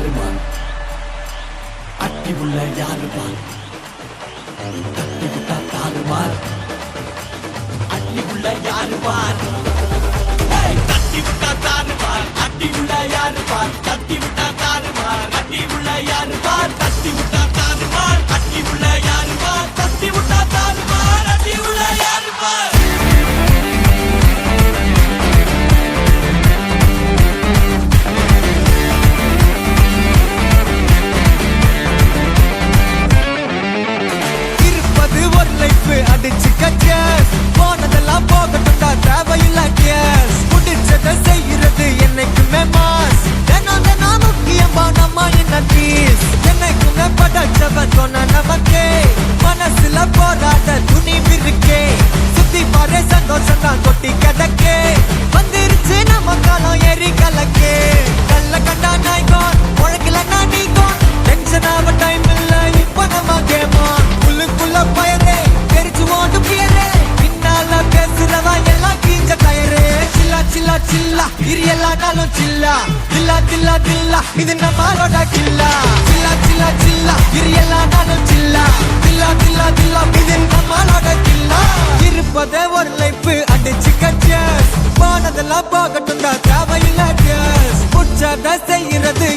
யாருமான்? அட்டி உள்ள யாருமான்? தட்டி விட்டா தாருமான் அட்டி உள்ள யாருமான்? Cacciapadonna சில்லா சில்லா சில்லா சில்லா. இது நம்மளோட கில்லா? சில்லா சில்லா சில்லா. இது எல்லா நாளும் சில்லா. சில்லா சில்லா சில்லா. இது நம்மளோட கில்லா? இருப்பதே ஒரு லைஃப் அடிச்சு கச்சஸ் போனதெல்லாம் போகட்டும் தான் தேவையில்லை புடிச்சாதான் செய்யறது